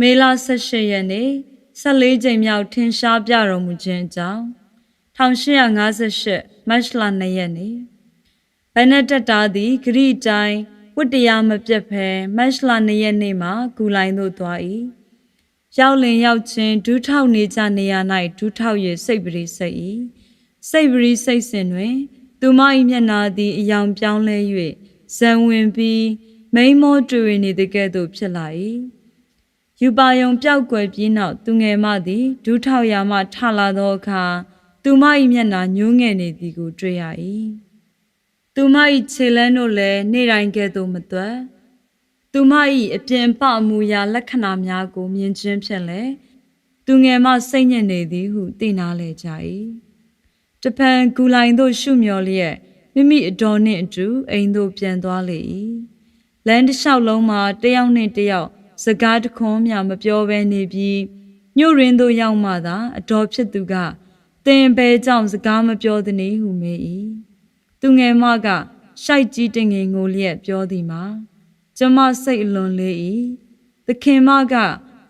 မေလ18ရက်နေ့14ကြိမ်မြောက်ထင်ရှားပြတော်မူခြင်းအကြောင်း1858မတ်လ2ရက်နေ့ဘနတတာသည်ဂရိတိုင်းဝတ္တရားမပြတ်ဖဲမတ်လ2ရက်နေ့မှာဂူလိုင်းသို့သွား၏ရောက်လင်ရောက်ချင်းဒူးထောက်နေကြနေရ၌ဒူးထောက်၍စိတ်ပရိစိတ်၏စိတ်ပရိစိတ်စဉ်တွင် သူမ၏မျက်နာသည်အယောင်ပြောင်းလဲ၍ဇံဝင်ပြီးမိန်မောတွေ့နေသည်ကဲ့သို့ဖြစ်လာ၏ ယူပါယုံပျောက်ကွယ်ပြီးနောက်သူငယ်မသည်ဒူးထောက်ရာမှထလာသောအခါသူမ၏မျက်နာညှိုးငယ်နေသည်ကိုတွေ့ရ၏သူမ၏ခြေလန်းတို့လည်းနေတိုင်းကဲ့သို့မသွက်သူမ၏အပြင်ပအမူအရာလက္ခဏာများကိုမြင်ခြင်းဖြင့်လည်းသူငယ်မစိတ်ညစ်နေသည်ဟုသိနာလေကြ၏တပံဂူလိုင်သို့ရှုမျော်လျက်မိမိအတော်နှင့်အတူအိမ်သို့ပြန်သွားလေ၏လမ်းတစ်လျှောက်လုံးမှာတယောက်နှင့်တယောက် စကားတခွန်းမျှမပြောဘဲနေပြီးညှို့ရင်းသို့ရောက်မှသာအတော်ဖြစ်သူကသင်ဘဲကြောင့်စကားမပြောသည်နည်းဟုမေး၏သူငယ်မကရှိုက်ကြီးတငယ်ငိုလျက်ပြောသည်မှာကျမစိတ်အလွန်လေး၏သခင်မက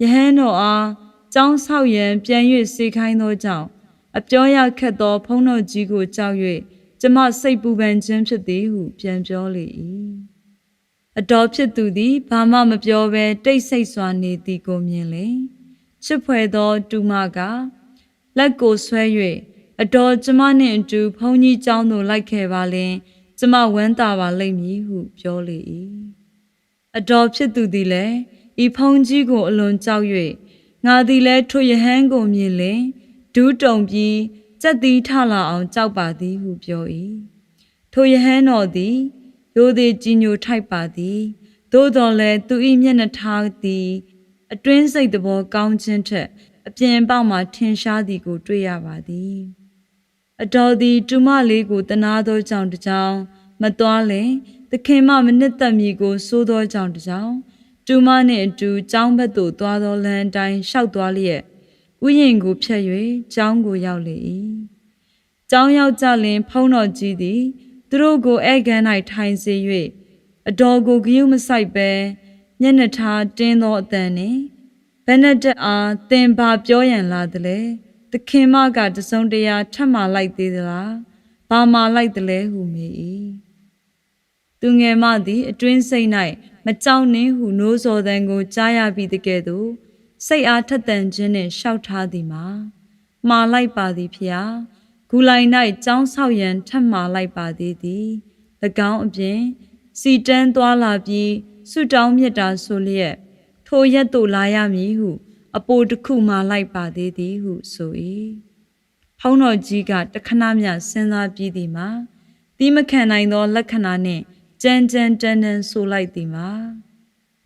ယဟန်တော်အားကျောင်းဆောက်ရန်ပြန်၍စေခိုင်းသောကြောင့်အပြောရခက်သောဖုံးတော်ကြီးကိုကြောက်၍ကျမစိတ်ပူပန်ခြင်းဖြစ်သည်ဟုပြန်ပြောလေ၏ အတော်ဖြစ်သူသည်ဘာမှမပြောဘဲတိတ်ဆိတ်စွာနေသည်ကိုမြင်လေချစ်ဖွယ်သောတူမကလက်ကိုဆွဲ၍အတော်ကျမနှင့်အတူဘုန်းကြီးကျောင်းသို့လိုက်ခဲ့ပါလင်ကျမဝမ်းသာပါလိမ့်မည်ဟုပြောလေ၏အတော်ဖြစ်သူသည်လည်းဤဖုန်ကြီးကိုအလွန်ကြောက်၍ငါသည်လည်းထိုယဟန်ကိုမြင်လင်ဒူးတုံပြီးကြက်သည်ထလာအောင်ကြောက်ပါသည်ဟုပြော၏ထိုယဟန်တော်သည် ရိုသည်ကြီးညိုထိုက်ပါသည်သို့တော်လည်းသူ၏မျက်နှာထားသည် အတွင်းစိတ်သဘောကောင်းခြင်းထက် အပြင်ပေါက်မှထင်ရှားသည်ကို တွေ့ရပါသည်အတော်သည်တူမလေးကိုတနာသောကြောင့်တကြောင်မသွားလင်သခင်မမနစ်သက်မီကိုစိုးသောကြောင့်တကြောင်တူမနှင့်အတူကျောင်းဘက်သို့သွားသောလမ်းတိုင်းလျှောက်သွားလျက်ဥယျင်ကိုဖြတ်၍ကျောင်းကိုရောက်လေ၏ကျောင်းရောက်ကြလင် ဖုံးတော်ကြီးသည် သူတို့ကိုဧကန်၌ထိုင်စေ၍အတော်ကိုဂယုမဆိုင်ပဲမျက်နှာထားတင်းသောအတန်နှင့်ဘနက်တက်အားသင်ပါပြောရန်လာသလဲသခင်မကတစုံတရာထပ်မှလိုက်သေးသလားဘာမှလိုက်သလဲဟုမေး၏သူငယ်မသည်အတွင်းစိတ်၌မကြောက်နှင့်ဟုနိုးစော်သံကိုကြားရပြီးတကဲ့သို့စိတ်အားထက်သန်ခြင်းနှင့်ရှောက်ထားသည်မှာမှားလိုက်ပါသည်ဖျား ဂူလိုင်၌ကြောင်းဆောက်ရန်ထပ်မှာလိုက်ပါသေးသည်၎င်းအပြင်စီတန်းသွားလာပြီးဆုတောင်းမြတ်တာဆိုလျက်ထိုရက်သို့လာရမည်ဟု အပိုတစ်ခုမှလိုက်ပါသေးသည်ဟုဆို၏ဖုံးတော်ကြီးကတခဏမျှစဉ်းစားပြီးသည်မှာတီးမခံနိုင်သော လက္ခဏာနှင့်ကြမ်းကြမ်းတန်းတန်းဆိုလိုက်သည်မှာ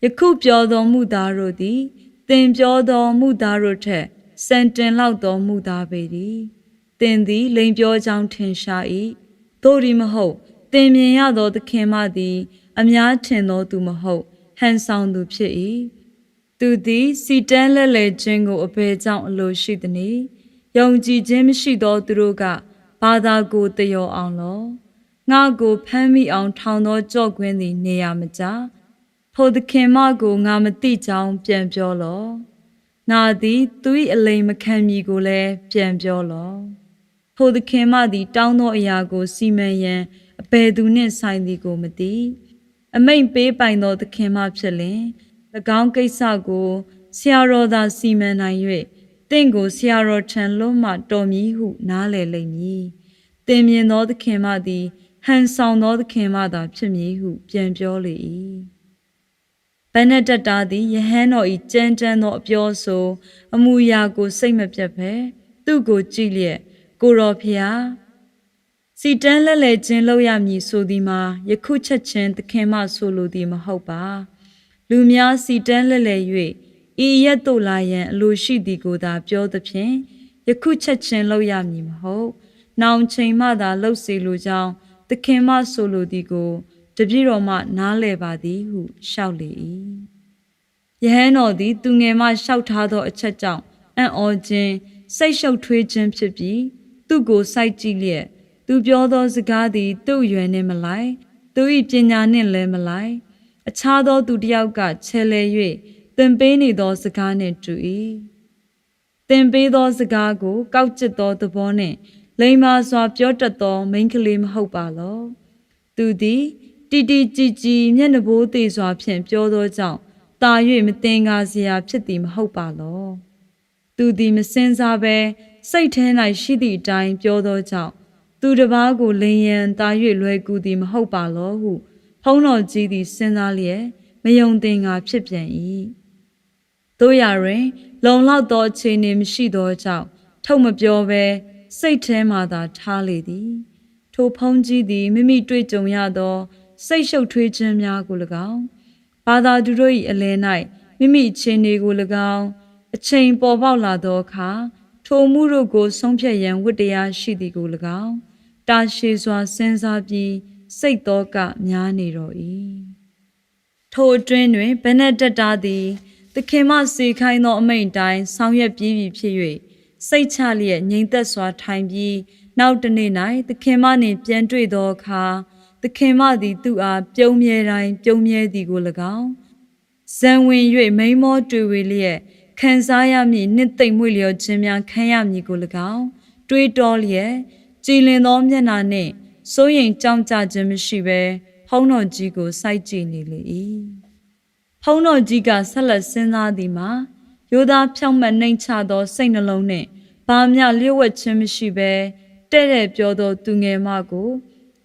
ယခုပြောသောမူသားတို့သည်သင်ပြောသောမူသားတို့ထက်စံတင်လောက်သောမူသားပေသည် သင်သည်လိန်ပြောကြောင်းထင်ရှား၏တို့ဒီမဟုတ်သင်မြင်ရသောသခင်မသည် အများထင်သောသူမဟုတ်ဟန်ဆောင်သူဖြစ်၏သူသည်စီတန်းလက်လဲခြင်းကိုအဘယ်ကြောင့်အလိုရှိသနည်းယုံကြည်ခြင်းမရှိသောသူတို့ကဘာသာကိုတယောအောင်လောငါကိုဖမ်းမိအောင်ထောင်သောကြော့ကွင်းသည်နေရမကြထိုသခင်မကိုငါမသိကြောင်းပြန်ပြောလောငါသည်သူ၏အလိမ်မခံမီကိုလည်းပြန်ပြောလော ထိုသခင်မသည် တောင်းသောအရာကို စီမံရန်အဘယ်သူနှင့်ဆိုင်သည်ကိုမသိအမိန်ပေးပိုင်သောသခင်မဖြစ်လင်၎င်းကိစ္စကိုဆရာတော်သာစီမံနိုင်၍တင့်ကိုဆရာတော်ထံလွတ်မှတော်မည်ဟု နားလည်လိမ့်မည်။တင်မြင်သောသခင်မသည် ဟန်ဆောင်သောသခင်မသာဖြစ်မည်ဟု ပြန်ပြောလေ၏။ဘနတတတာသည်ယဟန်တော်၏ကြမ်းကြမ်းသောအပြောဆို အမူအရာကို စိတ်မပြတ်ဘဲသူ့ကိုကြည့်လျက် ကိုတော်ဖျားစီတန်းလက်လဲခြင်းလောက်ရမည်ဆိုသည်မှာယခုချက်ချင်းသခင်မဆိုလိုသည်မဟုတ်ပါ လူများစီတန်းလက်လဲ၍ဤရက်တို့လာရန်အလိုရှိသည်ကိုသာပြောသဖြင့်ယခုချက်ချင်းလောက်ရမည်မဟုတ်နောင်ချိန်မှသာလှုပ်စီလိုကြောင်းသခင်မဆိုလိုသည်ကိုတပြည့်တော်မှနားလဲပါသည်ဟုလျှောက်လေ၏ယဟန်တော်သည် သူငယ်မှလျှောက်ထားသောအချက်ကြောင့်အံ့ဩခြင်းစိတ်ရှုပ်ထွေးခြင်းဖြစ်ပြီး သူ့ကိုစိုက်ကြည့်လျက်သူပြောသောစကားသည်သူ့ရွယ်နှင့်မလိုက်သူ၏ပညာနှင့်လည်းမလိုက်အခြားသောသူတစ်ယောက်ကချဲလဲ၍သင်ပေးနေသောစကားနှင့်တူ၏သင်ပေးသောစကားကိုကောက်ကျစ်သောသဘောနှင့်လိမ္မာစွာပြောတတ်သောမိန်းကလေးမဟုတ်ပါလောသူသည်တီတီကြည်ကြည်မျက်နှာပိုးသေးစွာဖြင့်ပြောသောကြောင့်တာ၍မတင်ကားစရာဖြစ်သည်မဟုတ်ပါလော သူသည်မစင်စားဘဲစိတ်ထဲ၌ရှိသည့်အတိုင်းပြောသောကြောင့်သူတစ်ပါးကိုလင်ရန်တာ၍လွယ်ကူသည်မဟုတ်ပါလောဟုဖုံးတော်ကြီးသည်စဉ်းစားလျက်မယုံသင်ငါဖြစ်ပြန်၏တို့ရတွင် လုံလောက်သောအခြေအနေမရှိသောကြောင့်ထုတ်မပြောဘဲစိတ်ထဲမှသာထားလေသည်ထိုဖုံးကြီးသည်မိမိတွေ့ကြုံရသော စိတ်ရှုပ်ထွေးခြင်းများကို၎င်းဘာသာသူတို့၏အလယ်၌မိမိအခြေအနေကို၎င်း အချိန်ပေါ်ပေါက်လာသောအခါထိုမှုတို့ကို ဆုံးဖြတ်ရန်ဝတ္တရားရှိသည်ကို၎င်းတာရှည်စွာစဉ်းစားပြီးစိတ်တော်ကများနေတော်၏ထိုအတွင်းတွင်ဘနက်တက်တာသည်သခင်မစေခိုင်းသောအမိန့်တိုင်းဆောင်ရွက်ပြီးပြီဖြစ်၍စိတ်ချလျက်ငြိမ်သက်စွာထိုင်ပြီးနောက်တစ်နေ့၌သခင်မနှင့်ပြန်တွေ့သောအခါသခင်မသည်သူ့အားပြုံးမြဲတိုင်းပြုံးမြဲသည်ကို၎င်းဇံဝင်၍မိန်မောတွေ့ဝေလျက် ခံစားရမည်နှစ်သိမ့်မွေလျော်ခြင်းများခံရမည်ကို၎င်းတွေးတောလျက်ကြည်လင်သောမျက်နှာနှင့်စိုးရိမ်ကြောက်ကြခြင်းမရှိဘဲဖုံးတော်ကြီးကိုစိုက်ကြည့်နေလေ၏ဖုံးတော်ကြီးကဆက်လက်စဉ်းစားသည်မှာယောသားဖြောင့်မတ်နှိမ်ချသောစိတ်နှလုံးနှင့်ဘာမျှလျှို့ဝှက်ခြင်းမရှိဘဲတဲ့တဲ့ပြောသောသူငယ်မကို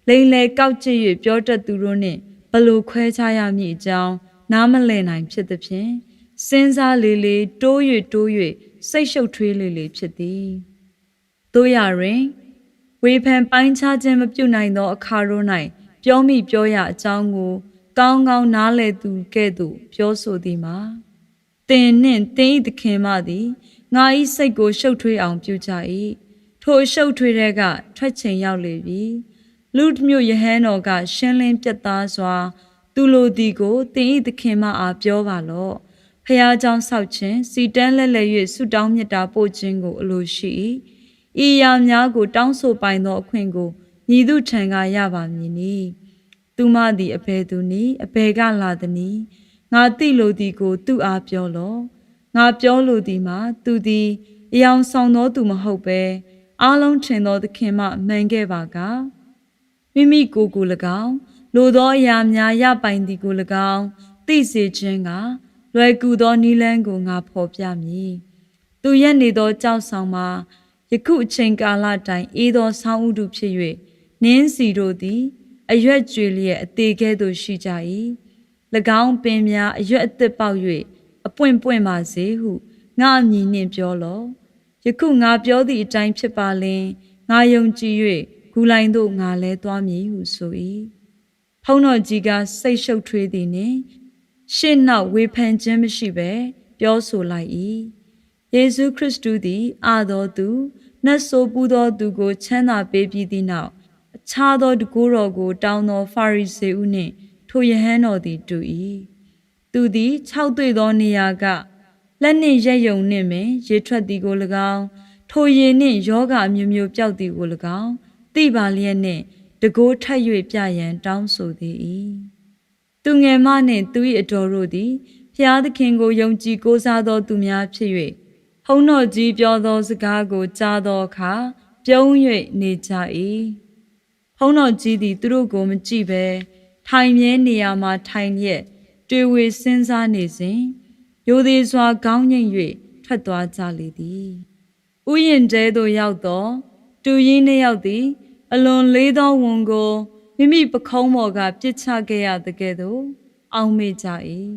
လိန်လေကောက်ကျစ်၍ပြောတတ်သူတို့နှင့်ဘလို့ခွဲခြားရမည်အကြောင်းနားမလည်နိုင်ဖြစ်သဖြင့် စဉ်းစားလေလေတိုး၍တိုး၍စိတ်ရှုပ်ထွေးလေလေဖြစ်သည်တို့ရတွင်ဝေဖန်ပိုင်းခြားခြင်းမပြုနိုင်သောအခါတို့၌ပြောမိပြောရအကြောင်းကို ကောင်းကောင်းနားလည်သူကဲ့သို့ပြောဆိုသည်မှာတင်နှင့်တင်းဤသခင်မသည်ငါ၏စိတ်ကိုရှုပ်ထွေးအောင်ပြုကြ၏ထိုရှုပ်ထွေးတဲ့ကထွက်ချိန်ရောက်လေပြီလူဒ်မြို့ယဟန်တော်ကရှင်းလင်းပြတ်သားစွာ သူလိုဒီကိုတင်ဤသခင်မအားပြောပါလော့ ဖះเจ้าဆောက်ခြင်းစီတန်းလက်လက်၍ဆုတောင်းမြတ်တာပို့ခြင်းကိုအလိုရှိ၏ဤရာများကိုတောင်းဆိုပိုင်သောအခွင့်ကိုညီသူထံကရပါမည်နီသူမသည်အဘယ်သူနည်းအဘယ်ကလာသနည်းငါသိလိုသည်ကို သူ့အားပြောလော့ငါပြောလိုသည်မှာသူသည်အယောင်ဆောင်သောသူမဟုတ်ပဲအားလုံးထင်သောသခင်မှမှန်ခဲ့ပါကမိမိကိုယ်ကို၎င်းလိုသောအရာများရပိုင်သည်ကို၎င်းသိစေခြင်းက လွယ်ကူသောနီလန်းကိုငါဖော်ပြမည်သူရက်နေသောကြောက်ဆောင်မှာယခုအချိန်ကာလတိုင်အေးသောဆောင်းဥတုဖြစ်၍နင်းစီတို့သည် အရွက်ကြွေလျက်အသေးကဲ့သို့ရှိကြ၏၎င်းပင်များအရွက်အသစ်ပေါက်၍အပွင့်ပွင့်ပါစေဟုငါအမည်နှင့်ပြောလောယခုငါပြောသည့်အတိုင်းဖြစ်ပါလင်ငါယုံကြည်၍ဂူလိုင်သို့ငါလဲသွားမည်ဟုဆို၏ဖုံးတော်ကြီးကစိတ်ရှုပ်ထွေးသည်နှင့် ရှေ့နောက်ဝေဖန်ခြင်းမရှိဘဲပြောဆိုလိုက်၏ယေရှုခရစ်တုသည်အာတော်သူနတ်ဆိုပူသောသူကိုချမ်းသာပေးပြီးသည့်နောက်အခြားသောတကူတော်ကို တောင်းသောဖာရိစေဦးနှင့် ထိုယဟန်တော်သည်တူ၏သူသည်၆တွေ့သောနေရာကလက်နှင့်ရက်ယုံနှင့်ပင်ရေထွက်သည်ကို၎င်းထိုရေနှင့်ယောဂအမျိုးမျိုးပျောက်သည်ကို၎င်းသိပါလျက်နှင့်တကိုးထပ်၍ပြရန်တောင်းဆိုသည်၏ သူငယ်မနှင့်သူ၏အတော်တို့သည်ဖျားသခင်ကိုယုံကြည်ကိုးစားသောသူများဖြစ်၍ဖုံးတော်ကြီးပြောသောစကားကိုကြားသောအခါပြုံး၍နေကြ၏ဖုံးတော်ကြီးသည်သူတို့ကိုမကြည့်ဘဲထိုင်မြဲနေရာမှာထိုင်လျက်တွေ့ဝေစဉ်းစားနေစဉ်ရိုသေစွာခေါင်းငိမ့်၍ထွက်သွားကြလေသည်ဥယျင်တဲသို့ရောက်သော တူရင်းနှစ်ယောက်သည် အလွန်လေးသောဝန်ကို မိမိပခုံးပေါ်ကပြစ်ချခဲ့ရတဲ့ကဲ့သို့အောက်မေ့ကြ၏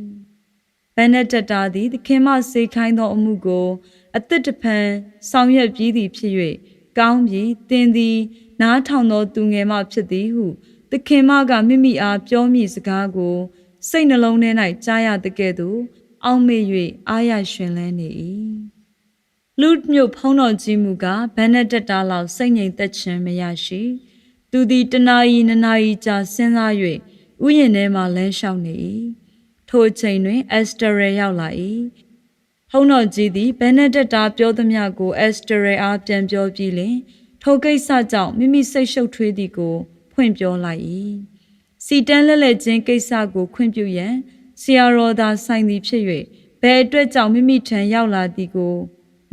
ဘန်နက်တက်တာသည်သခင်မစေခိုင်းသောအမှုကိုအသက်တဖန်ဆောင်ရွက်ပြီးသည်ဖြစ်၍ကောင်းပြီးတင်းသည် နားထောင်သောသူငယ်မှဖြစ်သည်ဟုသခင်မကမိမိအားပြောမိစကားကိုစိတ်နှလုံးထဲ၌ကြားရတဲ့ကဲ့သို့အောက်မေ့၍အားရရှင်လန်းနေ၏လူဒ်မြို့ဖုံးတော်ကြီးမူကဘန်နက်တက်တာလောက်စိတ်ငြိမ်သက်ခြင်းမရရှိ သူသည်တနာရီနှစ်နာရီကြာစဉ်းစား၍ဥယျာဉ်ထဲမှလမ်းလျှောက်နေ၏ထိုအချိန်တွင်အက်စတရဲရောက်လာ၏ဖုံးတော်ကြီးသည်ဘန်နက်တက်တာပြောသမျှကိုအက်စတရဲအားပြန်ပြောပြီးလင်ထိုကိစ္စကြောင့်မိမိစိတ်ရှုပ်ထွေးသည်ကိုဖွင့်ပြောလိုက်၏စီတန်းလက်လက်ချင်းကိစ္စကိုခွင့်ပြုရန်ဆရာတော်သာဆိုင်သည်ဖြစ်၍ဘဘယ်အတွက်ကြောင့်မိမိထံရောက်လာသည်ကို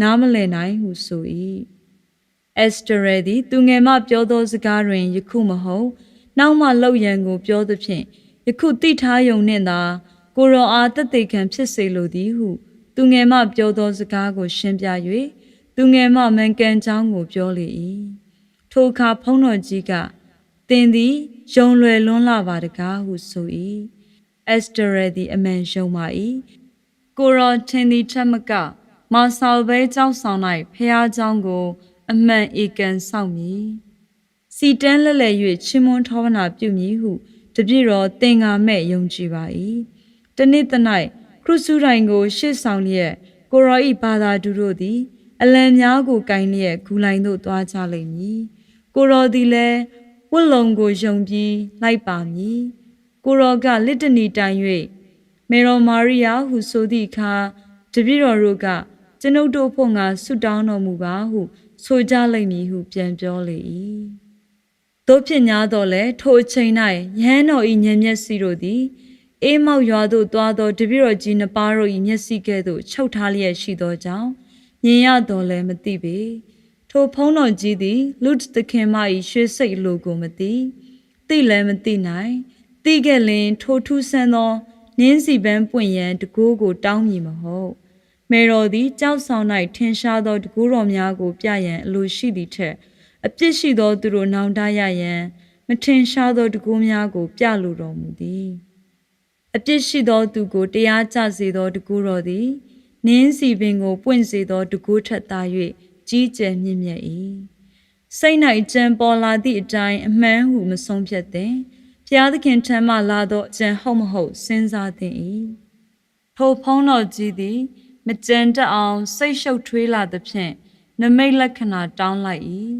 နားမလည်နိုင်ဟုဆို၏ ။အက်စတရယ်သည် သူငယ်မှပြောသောစကားတွင် ယခုမဟုတ်၊နောက်မှလုပ်ရန်ကို ပြောသဖြင့် ယခုသိထားရုံနှင့်သာ ကိုယ်တော်အား သက်သေခံဖြစ်စေလိုသည်ဟု သူငယ်မှပြောသောစကားကို ရှင်းပြ၍သူငယ်မှမှန်ကန်ကြောင်းကို ပြောလေ၏။ထိုအခါ ဘုန်းတော်ကြီးက၊သင်သည် ယုံလွယ်လွန်းလှပါတကားဟုဆို၏။အက်စတရယ်သည် အမှန်ယုံပါ၏။ကိုယ်တော်ထင်သည်ထက်မက မာစာဘဲကျောက်ဆောင်၌ဘုရားကျောင်းကို အမှန်ဧကန်ဆောင်မည်စီတန်းလက်လက်၍ချင်းမွန်းထောဝနာပြုမည်ဟုတပြည့်တော်သင်္ကာမဲ့ယုံကြည်ပါ၏တနေ့တ၌ခရုစုတိုင်းကို ရှေ့ဆောင်လျက်ကိုရောဤဘာသာသူတို့သည် အလံများကိုကင်လျက်ဂူလိုင်သို့သွားကြလိမ့်မည်ကိုရောသည်လည်းဝတ်လုံကိုယုံပြီးလိုက်ပါမည်ကိုရောကလစ်တနီတိုင်၍မေရောမာရိယာဟုဆိုသည့်အခါတပြည့်တော်တို့ကကျွန်ုပ်တို့ဖို့ငါဆုတောင်းတော်မူပါဟု ဆိုကြလိမ့်မည်ဟုပြန်ပြောလေ၏တို့ဖြစ်냐တော့လဲထိုအချိန်၌ယဟန်တော်၏ဉာဏ်မျက်စိတို့သည်အေးမောက်ရွာသို့သွားသောတပြည့်တော်ကြီးနှစ်ပါးတို့၏မျက်စိကဲ့သို့ချုပ်ထားလျက်ရှိသောကြောင့်မြင်ရတော်လဲမသိပေထိုဖုံးတော်ကြီးသည်လူသခင်မ၏ရွှေစိတ်လိုကိုမသိသိလည်းမသိနိုင်သိခဲ့လင်ထိုထူးဆန်းသောနင်းစီပန်းပွင့်ရန်တကိုးကိုတောင်းမည်မဟုတ် မေတော်သည်ကြောက်ဆောင်၌ထင်ရှားသောတကူတော်များကိုပြရန်အလိုရှိသည့်ထက်အပြစ်ရှိသောသူတို့နောင်တရရန်မထင်ရှားသောတကူများကို ပြလိုတော်မူသည်အပြစ်ရှိသောသူကိုတရားကျစေသောတကူတော်သည်နင်းစီပင်ကိုပွင့်စေသောတကူထက်သာ၍ကြီးကျယ်မြင့်မြတ်၏စိတ်၌ကြံပေါ်လာသည့်အတိုင်းအမှန်ဟုမဆုံးဖြတ်သင်ဖျားသခင်ထံမှလာသောအကြံဟုတ်မဟုတ်စဉ်းစားသင်၏ထိုဖုံးတော်ကြီးသည် မကြံတတ်အောင်စိတ်ရှုပ်ထွေးလာသဖြင့်နမိတ်လက္ခဏာတောင်းလိုက်၏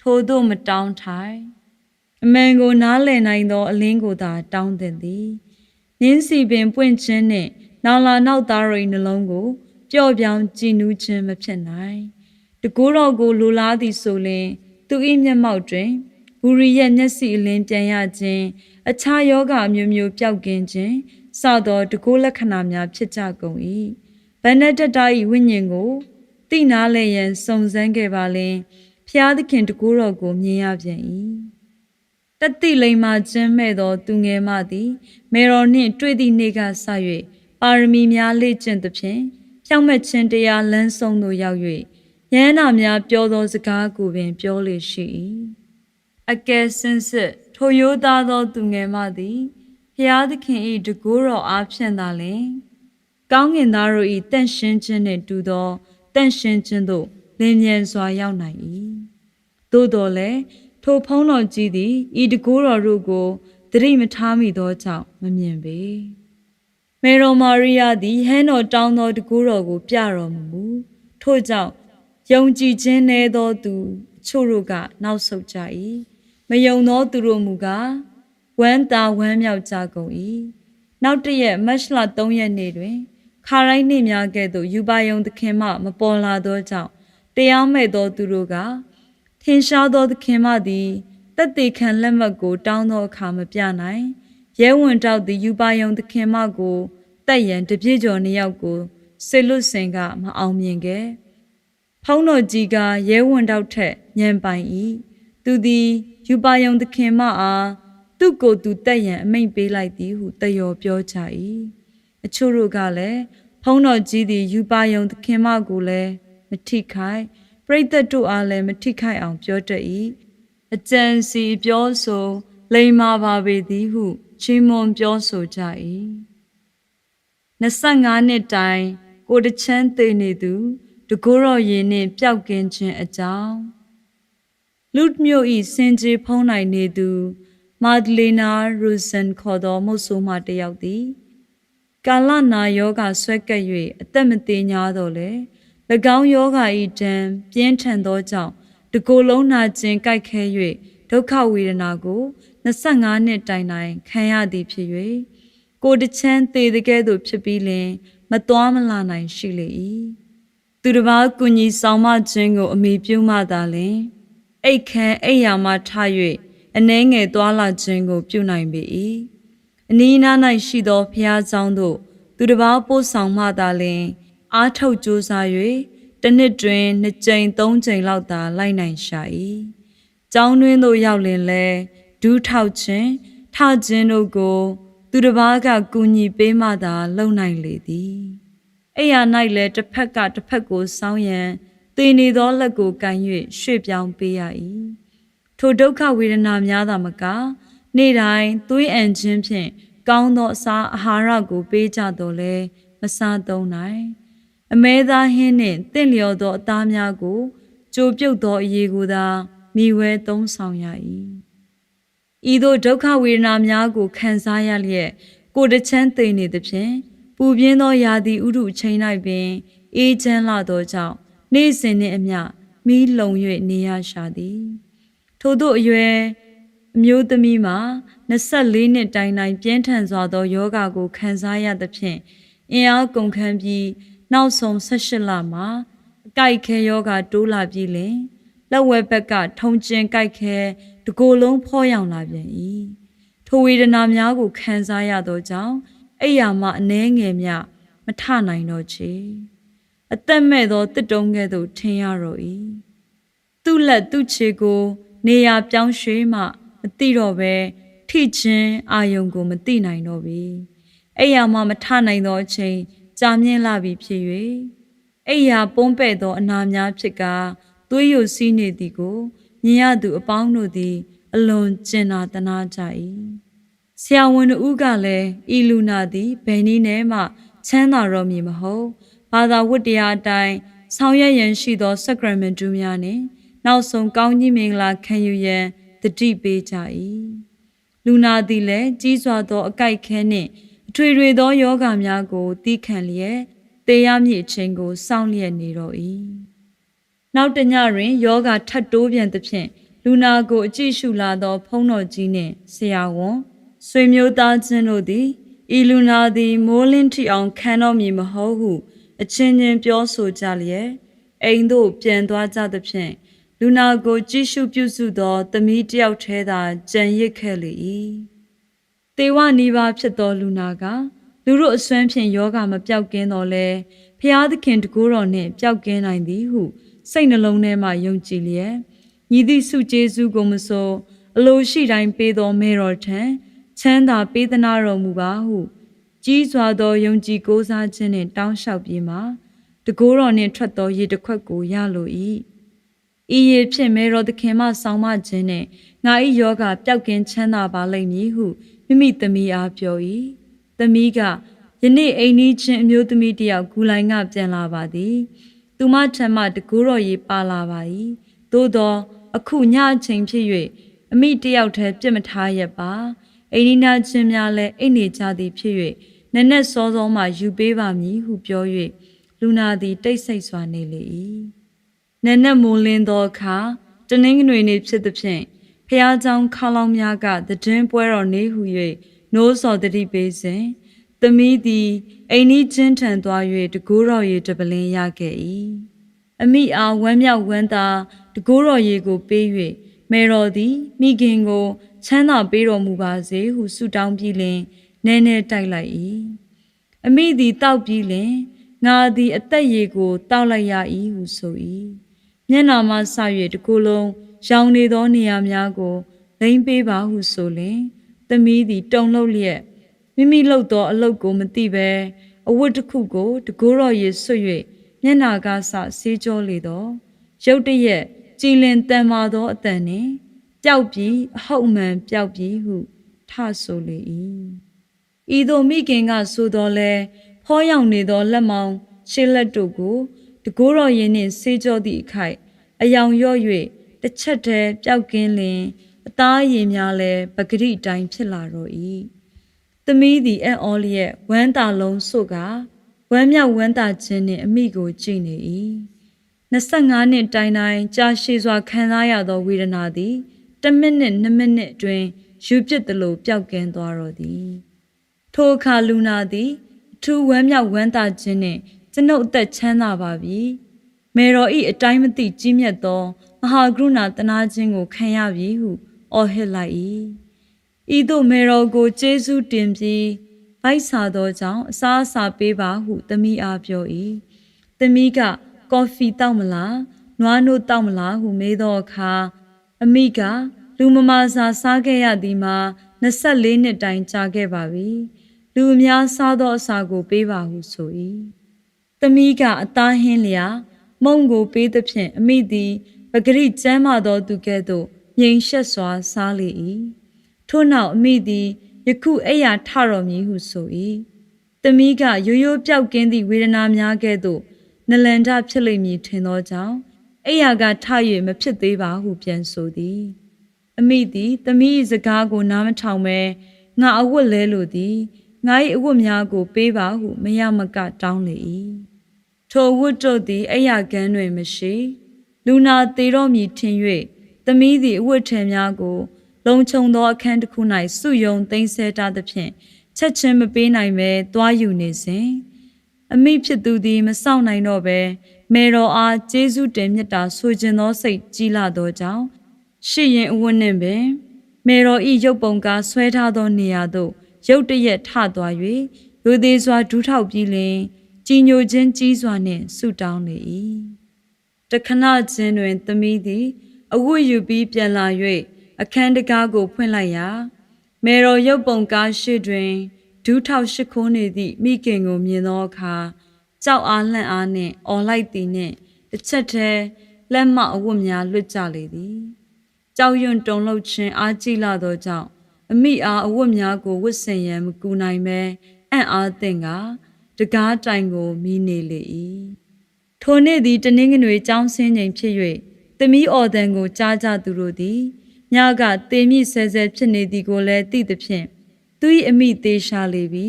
ထို့သို့မတောင်းထိုင်အမှန်ကိုနားလည်နိုင်သော အလင်းကိုသာတောင်းသင်သည်နင်းစီပင်ပွင့်ခြင်းနှင့်နောင်လာနောက်သားရိနှလုံးကိုပျော့ပြောင်းကြည်နူးခြင်းမဖြစ်နိုင်တကူတော်ကိုလိုလားသည်ဆိုလျှင်သူ၏မျက်မှောက်တွင်ဘူရီရဲ့မျက်စိအလင်းပြန်ရခြင်းအခြားယောဂအမျိုးမျိုးပျောက်ကင်းခြင်းစသောတကူလက္ခဏာများဖြစ်ကြကုန်၏ ဗန္နတတ၏ဝိညာဉ်ကိုတိနာလဲရန်စုံစမ်းခဲ့ပါလင်ဖျားသခင်တကူတော်ကိုမြင်ရပြန်၏တတိလိမ္မာခြင်းမဲ့သောသူငယ်မသည်မေတော်နှင့်တွေ့သည့်နေ့ကစ၍ပါရမီများလေ့ကျင့်သဖြင့်ဖြောင့်မတ်ခြင်းတရားလမ်းဆုံးသို့ရောက်၍ယန္နာများပြောသောစကားကိုပင်ပြောလေရှိ၏အကယ်စင်စစ်ထိုရိုးသားသောသူငယ်မသည်ဖျားသခင်၏တကူတော်အားဖြင့်သာလျှင် ကောင်းကင်သားတို့၏တန့်ရှင်းခြင်းနှင့်တူသောတန့်ရှင်းခြင်းသို့လင်းမြန်စွာရောက်နိုင်၏သို့တော်လည်းထိုဖုံးတော်ကြီးသည်ဤတကူတော်တို့ကိုသတိမထားမိသောကြောင့်မမြင်ပေမေရိုမာရိယာသည်ဟန်တော်တောင်းသောတကူတော်ကို ပြတော်မမူထို့ကြောင့်ယုံကြည်ခြင်းနည်းသောသူအချို့တို့ကနောက်ဆုတ်ကြ၏မယုံသောသူတို့မူကားဝမ်းသာဝမ်းမြောက်ကြကုန်၏နောက်တရက်မတ်လ3ရက်နေ့တွင် ခါရိုင်းနေများကဲ့သို့ယူပါယုံသခင်မှမပေါ်လာသောကြောင့်တရားမဲ့သောသူတို့ကထင်ရှားသောသခင်မသည်တက်သေးခံလက်မှတ်ကို တောင်းသောအခါမပြနိုင်ရဲဝင်တောက်သည်ယူပါယုံသခင်မကိုတက်ရန်တပြည့်ကျော်နှစ်ယောက်ကိုဆေလွတ်စင်ကမအောင်မြင်ခဲ့ဖုံးတော်ကြီးကရဲဝင်တောက်ထက်ညံပိုင်၏သူသည်ယူပါယုံသခင်မအားသူ့ကိုယ်သူတက်ရန်အမိန့်ပေးလိုက်သည်ဟုတယောပြောကြ၏ အချို့တို့ကလည်းဖုံးတော်ကြီးသည်ယူပါယုံသခင်မကိုလည်းမထိခိုက်ပရိသတ်တို့အားလည်းမထိခိုက်အောင်ပြောတတ်၏အကြံစီပြောဆိုလိမ္မာပါပေသည်ဟုချီးမွမ်းပြောဆိုကြ၏25နှစ်တိုင်ကိုတချမ်းသိနေသူတကိုးတော်ရင်နှင့်ပျောက်ကင်းခြင်းအကြောင်းလူဒ်မျိုးဤစင်ကြီးဖုံးနိုင်နေသူမာဒလီနာရူဇန်ခေါ်သောမုတ်ဆိုးမှတယောက်သည် ကာလနာယောဂဆွဲကပ်၍အသက်မသေး냐တော့လေ၎င်းယောဂဤတံပြင်းထန်သောကြောင့်တကိုယ်လုံးနာကျင်ကြိုက်ခဲ၍ဒုက္ခဝေဒနာကို25နှစ်တိုင်တိုင်ခံရသည်ဖြစ်၍ကိုတချမ်းသေတဲ့ကဲ့သို့ဖြစ်ပြီးလင်မသွားမလာနိုင်ရှိလေ၏သူတစ်ပါးကုညီဆောင်မခြင်းကို အမိပြုမှသာလင်အိတ်ခမ်းအိယာမှထ၍အနှဲငယ်သွားလာခြင်းကို ပြုနိုင်ပေ၏ အနီးနား၌ရှိသောဘုရားကျောင်းသို့သူတစ်ပါးပို့ဆောင်မှသာလျှင်အားထုတ်ကြိုးစား၍တစ်နှစ်တွင်နှစ်ကြိမ်သုံးကြိမ်လောက်သာလိုက်နိုင်ရှာ၏ကျောင်းတွင်သို့ရောက်လင်လဲဒူးထောက်ခြင်းထခြင်းတို့ကို သူတစ်ပါးကကူညီပေးမှသာလုံနိုင်လေသည်အဲ့ရ၌လည်းတစ်ဖက်ကတစ်ဖက်ကိုစောင်းရန်တည်နေသောလက်ကိုကန်၍ရွှေ့ပြောင်းပေးရ၏ထိုဒုက္ခဝေဒနာများသာမက နေ့တိုင်းသွေးအန်ခြင်းဖြင့်ကောင်းသောအစာအာဟာရကို ပေးကြတော်လဲမစားသုံးနိုင်အမဲသားဟင်းနှင့်တင့်လျော်သောအသားများကိုကြိုပြုတ်သောအရေးကိုသာမိဝဲသုံးဆောင်ရ၏ဤသို့ဒုက္ခဝေဒနာများကိုခံစားရလျက်ကိုယ်တချမ်းသိနေသဖြင့်ပူပြင်းသောရာသီဥတုချိန်၌ပင် အေးချမ်းလာသောကြောင့်နေ့စဉ်နှင့်အမျှမိလုံ၍နေရရှာသည် ထို့သောအရွယ် အမျိုးသမီးမှာ24နှစ်တိုင်တိုင်ပြင်းထန်စွာသောယောဂါကိုခံစားရသဖြင့်အင်အားကုန်ခန်းပြီးနောက်ဆုံး18လမှာအကြိုက်ခဲယောဂါတိုးလာပြီးလင်လက်ဝဲဘက်ကထုံကျင်ကြိုက်ခဲတကိုယ်လုံးဖောရောင်လာပြန်၏ထိုဝေဒနာများကိုခံစားရသောကြောင့်အိယာမအနှဲငယ်မြမထနိုင်တော့ချေအသက်မဲ့သောတစ်တုံးကဲ့သို့ထင်ရတော့၏သူ့လက်သူ့ခြေကို နေရာပြောင်းရွှေ့မှ မသိတော့ပဲထိချင်းအာယုံကိုမသိနိုင်တော့ပြီအိယာမမထနိုင်သောအချိန်ကြာမြင့်လာပြီဖြစ်၍အိယာပုံးပဲ့သောအနာများဖြစ်ကာသွေးယိုစီးနေသည်ကိုမြင်ရသူအပေါင်းတို့သည် အလွန်ကျင်နာတနာကြ၏ဆရာဝန်တို့ကလည်းဤလူနာသည်ဘယ်နည်းနဲ့မှချမ်းသာတော့မည်မဟုတ်ဘာသာဝတ္တရားအတိုင်းဆောင်ရွက်ရန်ရှိသောစကရမန်တူများနှင့်နောက်ဆုံးကောင်းကြီးမင်္ဂလာခံယူရန် တတိပေးကြ၏လူနာသည်လည်းကြီးစွာသောအကြိုက်ခဲနှင့်အထွေထွေသောယောဂများကိုတီးခံလျက်တေရမည့်အချိန်ကိုစောင့်လျက်နေတော့၏နောက်တညတွင်ယောဂထတ်တိုးပြန်သဖြင့်လူနာကိုအကြည့်ရှုလာသော ဖုံးတော်ကြီးနှင့်ဆရာဝန်ဆွေမျိုးသားချင်းတို့သည်ဤလူနာသည်မိုးလင်းထီအောင်ခံတော်မည်မဟုတ်ဟု အချင်းချင်းပြောဆိုကြလျက်အိမ်သို့ပြန်သွားကြသဖြင့် လူနာကိုကြည့်ရှုပြုစုသောသမီးတယောက်ထဲသာကြံရစ်ခဲ့လေ၏တေဝနီးပါးဖြစ်သောလူနာကလူတို့အစွမ်းဖြင့်ယောဂမပြောက်ကင်းတော်လဲဖျားသခင်တကူတော်နှင့်ပျောက်ကင်းနိုင်သည်ဟုစိတ်နှလုံးထဲမှယုံကြည်လျက်ညီသည့်စုကျေးဇူးကိုမဆိုအလိုရှိတိုင်းပေးသောမေတော်ထံချမ်းသာပေးသနာတော်မူပါဟု ကြီးစွာသောယုံကြည်ကိုးစားခြင်းနှင့်တောင်းလျှောက်ပြီးမှတကိုးတော်နှင့်ထွက်သောရေတစ်ခွက်ကိုရလို၏ ဤရေဖြင့်မေတော်သခင်မှဆောင်းမခြင်းနှင့်ငါ၏ယောဂပျောက်ကင်းချမ်းသာပါလိမ့်မည်ဟုမိမိသမီးအားပြော၏သမီးကယနေ့အိမ်နီးချင်းအမျိုးသမီးတယောက်ဂူလိုင်းကပြန်လာပါသည်သူမထံမှတကူတော်ရေပါလာပါ၏သို့သော အခုညအချိန်ဖြစ်၍အမိတယောက်တည်းပြစ်မထားရပါအိန္ဒိနာချင်းများလည်းအိတ်နေကြသည်ဖြစ်၍နက်နက်စောစောမှယူပေးပါမည်ဟုပြော၍လူနာသည်တိတ်ဆိတ်စွာနေလေ၏ နက်နက်မိုးလင်းသောအခါတနင်္ဂနွေနေ့ဖြစ်သည်ဖြင့်ဖះเจ้าခါလောင်းများကတည်င်းပွဲတော်နေဟု၍နိုးစော်တတိပေးစဉ်သမီးသည်အိမ်နီးချင်းထံသွား၍တကူတော်ရီတပလင်းရခဲ့၏အမိအားဝမ်းမြောက်ဝမ်းသာတကူတော်ရီကိုပေး၍မေတော်သည်မိခင်ကိုချမ်းသာပေးတော်မူပါစေဟုဆုတောင်းပြီးလင်နဲနဲတိုက်လိုက်၏အမိသည်တောက်ပြီးလင်ငါသည်အသက်ရည်ကိုတောက်လိုက်ရ၏ဟုဆို၏ မျက်နာမှဆ၍တကူလုံးရောင်နေသောနေရာများကိုလိမ့်ပေးပါဟုဆိုလင်သမီးသည်တုံလှုပ်လျက်မိမိလှုပ်သောအလုတ်ကိုမသိဘဲအဝတ်တစ်ခုကိုတကိုးတော်ရည်ဆွတ်၍မျက်နာကဆဆေးကြောလေသောရုတ်တရက်ကြည်လင်တန်မာသောအတန်နှင့်ပျောက်ပြီးအဟုတ်မှန်ပျောက်ပြီးဟုထဆိုလေ၏ဤသို့မိခင်ကဆိုတော်လဲဖောရောင်နေသောလက်မောင်းရှေ့လက်တို့ကို တကိုးတော်ရည်နှင့်ဆေးကြောသည့်အခိုက်အယောင်ရော့၍တစ်ချက်တည်းပျောက်ကင်းလင်အသားရည်များလည်းပဂရိတိုင်းဖြစ်လာတော့၏သမီးသည်အံ့ဩလျက်ဝမ်းသာလုံးစို့ကဝမ်းမြောက်ဝမ်းသာခြင်းနှင့်အမိကိုကြည်နေ၏25နှစ်တိုင်တိုင်ကြာရှည်စွာခံစားရသောဝေဒနာသည်1မိနစ်2မိနစ်အတွင်းယူပစ်သလိုပျောက်ကင်းသွားတော်သည်ထိုအခါလူနာသည်အထူးဝမ်းမြောက်ဝမ်းသာခြင်းနှင့် ကျွန်ုပ်အသက်ချမ်းသာပါပြီမေတော်ဤအတိုင်းမသိကြီးမြတ်သောမဟာကရုဏာတနာခြင်းကိုခံရပြီဟုအော်ဟစ်လိုက်၏ဤသို့မေတော်ကိုကျေးဇူးတင်ပြီးဗိုက်စာသောကြောင့်အစားအစာပေးပါဟုသမီးအားပြော၏သမီးကကော်ဖီတောက်မလားနွားနို့တောက်မလားဟုမေးသောအခါအမိကလူမမာစာစားခဲ့ရသည်မှာ24နှစ်တိုင်ကြာခဲ့ပါပြီလူအများစားသောအစာကိုပေးပါဟုဆို၏ သမီးကအသားဟင်းလျာမုံကိုပေးသဖြင့်အမိသည်ပဂရိကျမ်းမာသောသူကဲ့သို့ငြိမ်ရှက်စွာစားလေ၏ထို့နောက်အမိသည်ယခုအိယာထတော်မည်ဟုဆို၏သမီးကရိုးရိုးပြောက်ကင်းသည့်ဝေဒနာများကဲ့သို့နလန္ဒဖြစ်လိမ့်မည်ထင်သောကြောင့်အိယာကထ၍မဖြစ်သေးပါဟုပြန်ဆိုသည်အမိသည်သမီး၏စကားကိုနားမထောင်ပဲငါအဝတ်လဲလိုသည်ငါ၏အဝတ်များကိုပေးပါဟုမရမကတောင်းလေ၏ ထိုဝတ်တို့သည်အိယာကန်းတွင်မရှိလူနာသေးတော်မူထင်၍သမီးသည်အဝတ်ထည်များကို လုံခြုံသောအခန်းတစ်ခု၌စုယုံသိမ်းဆဲထားသဖြင့်ချက်ချင်းမပေးနိုင်ပဲသွားယူနေစဉ်အမိဖြစ်သူသည်မစောင့်နိုင်တော့ပဲမေတော်အားကျေးဇူးတင်မြတ်တာဆိုခြင်းသောစိတ်ကြီးလာသောကြောင့်ရှိရင်အဝတ်နှင့်ပင်မေတော်ဤရုပ်ပုံကားဆွဲထားသောနေရာသို့ရုတ်တရက်ထသွား၍လူသေးစွာဒူးထောက်ပြီးလင် ကြီးညိုခြင်းကြီးစွာနှင့်ဆုတောင်းလေ၏တခဏချင်းတွင်သမီးသည် အဝတ်ယူပြီးပြန်လာ၍အခန်းတကားကို ဖွင့်လိုက်ရာမေတော်ရုပ်ပုံကားရှိတွင်ဒူးထောက်ရှိခိုးနေသည့်မိခင်ကိုမြင်သောအခါကြောက်အားလှန့်အားနှင့်អော်လိုက်သည်နှင့်တစ်ချက်တည်းလက်မအဝတ်များလွတ်ကြလေသည်ကြောက်ရွံ့တုန်လှုပ်ခြင်းအားကြီးလာသောကြောင့်အမိအားအဝတ်များကိုဝတ်ဆင်ရန်မကူနိုင်ပဲအံ့အားသင့်က တကားတိုင်ကိုမိနေလေ၏ထိုနေ့သည်တနင်္ဂနွေကျောင်းဆင်းချိန်ဖြစ်၍သမီးအော်တန်ကိုကြားကြသူတို့သည်ညကတေမြင့်ဆဲဆဲဖြစ်နေသည်ကိုလည်းသိသဖြင့်သူ၏အမိသေးရှာလေပြီ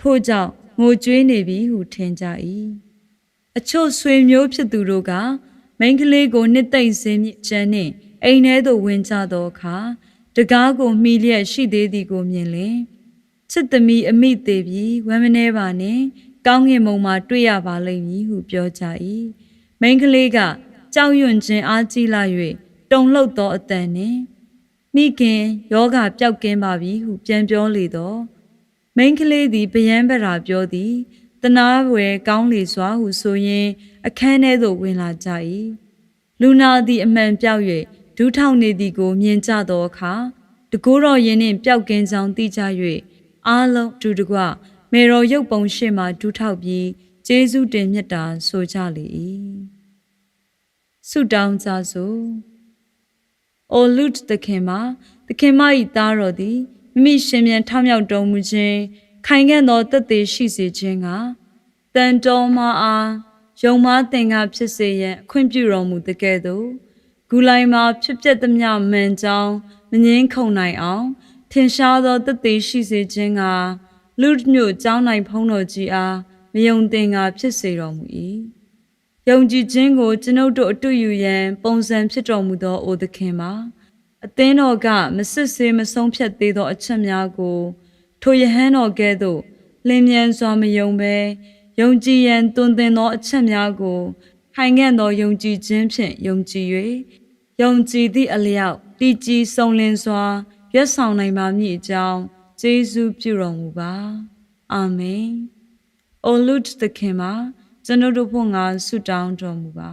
ထို့ကြောင့်ငိုကြွေးနေပြီဟုထင်ကြ၏အချို့ဆွေမျိုးဖြစ်သူတို့ကမိန်းကလေးကိုနှစ်သိမ့်စင်းမြချမ်းနှင့်အိမ်ထဲသို့ဝင်ကြသောအခါတကားကိုမှီလျက်ရှိသေးသည်ကိုမြင်လင် ချစ်သမီးအမိသေးပြီးဝမ်းမနေပါနဲ့ကောင်းငင်မုံမှာတွေ့ရပါလိမ့်မည်ဟုပြောကြ၏မိန်းကလေးကကြောက်ရွံ့ခြင်းအားကြီးလာ၍တုန်လှုပ်သောအတန်နှင့်မိခင်ယောဂပျောက်ကင်းပါပြီဟုပြန်ပြောလေတော့မိန်းကလေးသည်ဗျံပရာပြောသည်တနာဝယ်ကောင်းလေစွာဟုဆိုရင်အခန်းထဲသို့ဝင်လာကြ၏လူနာသည်အမှန်ပြောက်၍ဒူးထောင်နေသည်ကိုမြင်ကြသောအခါတကိုးတော်ရင်နှင့်ပျောက်ကင်းကြောင်းသိကြ၍ အားလုံးတူတကွမေတော်ရုပ်ပုံရှိမှဒူးထောက်ပြီးကျေးဇူးတင်မြတ်တာဆိုကြလေ၏ဆုတောင်းကြစို့အိုလူတ်သခင်မှာသခင်မ၏သားတော်သည်မိမိရှင်ပြန်ထောက်မြောက်တော်မူခြင်းခိုင်ခံ့သောတသက်သေးရှိစေခြင်းကတန်တော်မအားယုံမသင်္ကာဖြစ်စေရန်အခွင့်ပြုတော်မူတကဲ့သို့ဂူလိုင်မှာဖြစ်ပျက်သမျှမှန်ကြောင်းမငင်းခုန်နိုင်အောင် ထင်ရှားသောတသက်ရှိစေခြင်းကလူ့မြို့ကျောင်းနိုင်ဖုံးတော်ကြီးအားမယုံသင်္ကာဖြစ်စေတော်မူ၏ယုံကြည်ခြင်းကိုကျွန်ုပ်တို့အတူယူရန်ပုံစံဖြစ်တော်မူသောအိုသခင်ပါအသင်းတော်ကမစစ်ဆေးမဆုံးဖြတ်သေးသောအချက်များကို ထိုယဟန်တော်ကဲ့သို့လင်းမြန်စွာမယုံပဲယုံကြည်ရန်တွင်တင်သောအချက်များကိုခိုင်ငံ့သောယုံကြည်ခြင်းဖြင့်ယုံကြည်၍ယုံကြည်သည့်အလျောက်တည်ကြည်စုံလင်စွာ ရွတ်ဆောင်နိုင်ပါမည်အကြောင်းကျေးဇူးပြုတော်မူပါအာမင်အိုလူတ်သခင်မှာကျွန်ုပ်တို့ဖို့ငါဆုတောင်းတော်မူပါ